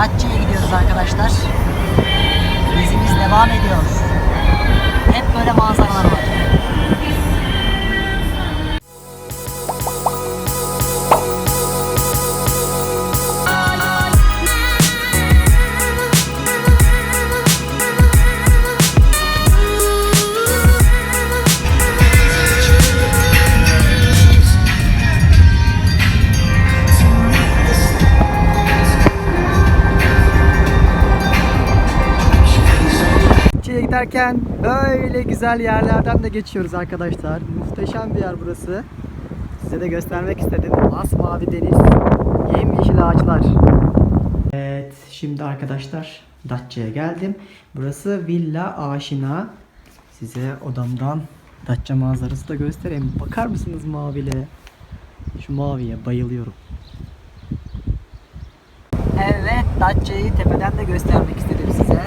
Datça'ya gidiyoruz arkadaşlar. Gezimiz devam ediyor. Hep böyle manzaralar var. Giderken böyle güzel yerlerden de geçiyoruz arkadaşlar. Muhteşem bir yer burası. Size de göstermek istedim. Masmavi deniz, yemyeşil ağaçlar. Evet, şimdi arkadaşlar Datça'ya geldim. Burası Villa Aşina. Size odamdan Datça manzarası da göstereyim. Bakar mısınız maviliğe? Şu maviye bayılıyorum. Evet, Datça'yı tepeden de göstermek istedim size.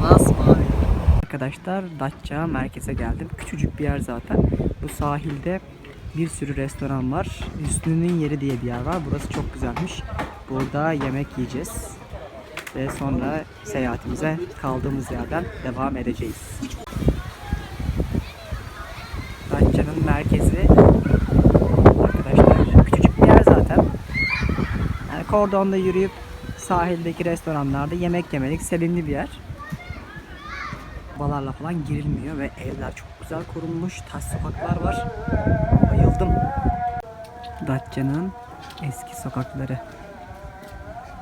Masmavi. Arkadaşlar Datça merkeze geldim. Küçücük bir yer zaten. Bu sahilde bir sürü restoran var. Hüsnü'nün yeri diye bir yer var. Burası çok güzelmiş. Burada yemek yiyeceğiz. Ve sonra seyahatimize kaldığımız yerden devam edeceğiz. Datça'nın merkezi arkadaşlar küçücük bir yer zaten. Yani kordonda yürüyüp sahildeki restoranlarda yemek yemelik sevimli bir yer. Balarla falan girilmiyor ve evler çok güzel korunmuş. Taş sokaklar var. Bayıldım. Datça'nın eski sokakları.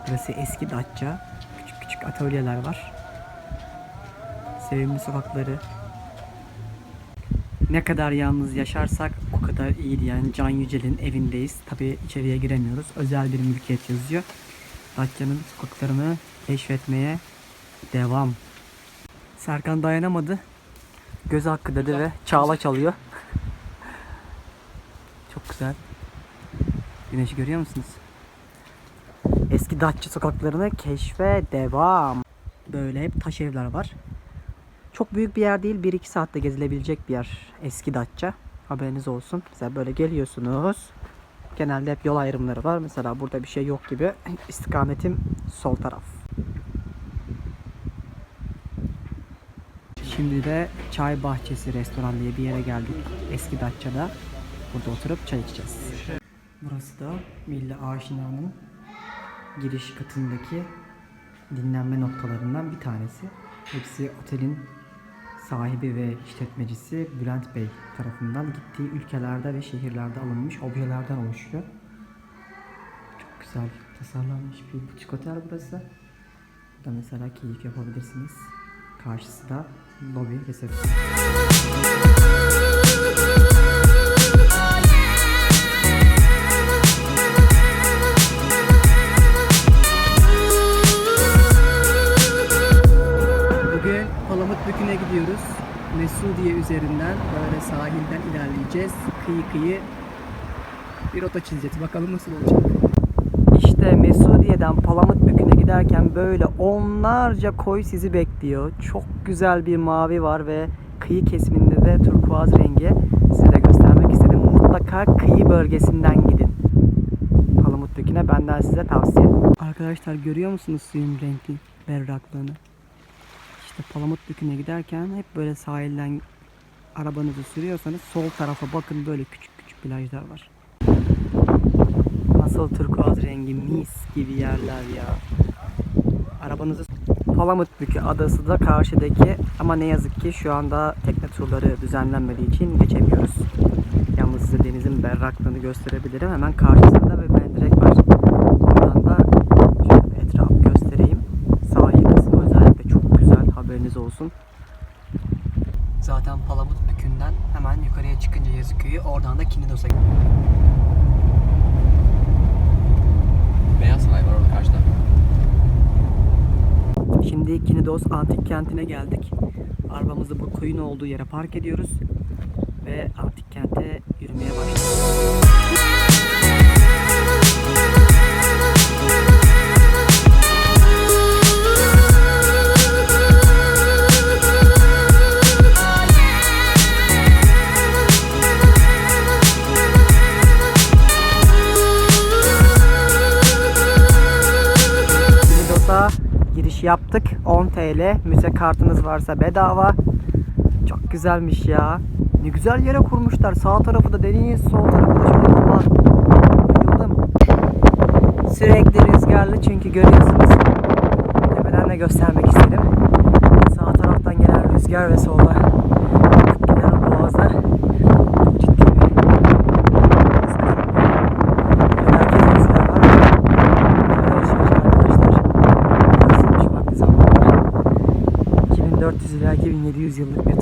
Burası eski Datça. Küçük küçük atölyeler var. Sevimli sokakları. Ne kadar yalnız yaşarsak o kadar iyiydi yani Can Yücel'in evindeyiz. Tabi içeriye giremiyoruz. Özel bir mülkiyet yazıyor. Datça'nın sokaklarını keşfetmeye devam. Serkan dayanamadı. Göz hakkı dedi ve çağla çalıyor. Çok güzel. Güneşi görüyor musunuz? Eski Datça sokaklarını keşfe devam. Böyle hep taş evler var. Çok büyük bir yer değil. 1-2 saatte gezilebilecek bir yer. Eski Datça. Haberiniz olsun. Mesela böyle geliyorsunuz. Genelde hep yol ayrımları var. Mesela burada bir şey yok gibi. İstikametim sol taraf. Şimdi de Çay Bahçesi Restoran diye bir yere geldik. Eski Datça'da. Burada oturup çay içeceğiz. Burası da Villa Aşina'nın giriş katındaki dinlenme noktalarından bir tanesi. Hepsi otelin sahibi ve işletmecisi Bülent Bey tarafından gittiği ülkelerde ve şehirlerde alınmış objelerden oluşuyor. Çok güzel tasarlanmış bir butik otel burası. Burada mesela keyif yapabilirsiniz. Karşısı da lobi resepsiyon. Bugün Palamutbükü'ne gidiyoruz. Mesudiye üzerinden böyle sahilden ilerleyeceğiz. Kıyı kıyı bir rota çizeceğiz. Bakalım nasıl olacak. İşte Mesudiye'den Palamutbükü'ne giderken böyle onlarca koy sizi bekliyor. Çok güzel bir mavi var ve kıyı kesiminde de turkuaz rengi. Size de göstermek istedim. Mutlaka kıyı bölgesinden gidin. Palamutbükü'ne benden size tavsiye. Arkadaşlar görüyor musunuz suyun renkli berraklığını? İşte Palamutbükü'ne giderken hep böyle sahilden arabanızı sürüyorsanız sol tarafa bakın böyle küçük küçük plajlar var. Nasıl turkuaz rengi mis gibi yerler ya. Arabanızı Palamutbükü adası da karşıdaki ama ne yazık ki şu anda tekne turları düzenlenmediği için geçemiyoruz. Yalnız size denizin berraklığını gösterebilirim. Hemen karşısında bir mendirek var. Buradan da şöyle etrafı göstereyim. Sahil kısmı özellikle çok güzel haberiniz olsun. Zaten Palamutbükü'nden hemen yukarıya çıkınca Yazıköy'ü oradan da Kinidos'a Beyaz Saray var orada karşıda. Şimdi Kinidos Antik Kenti'ne geldik. Arabamızı bu koyun olduğu yere park ediyoruz. Ve Antik Kent'e yürümeye başlıyoruz. Giriş yaptık. 10 TL. Müze kartınız varsa bedava. Çok güzelmiş ya. Ne güzel yere kurmuşlar. Sağ tarafı da deniz, sol tarafı da şöyle duman. Bayıldım. Sürekli rüzgarlı çünkü görüyorsunuz. Tepeden de göstermek istedim. Sağ taraftan gelen rüzgar ve solda друзі, лебідь.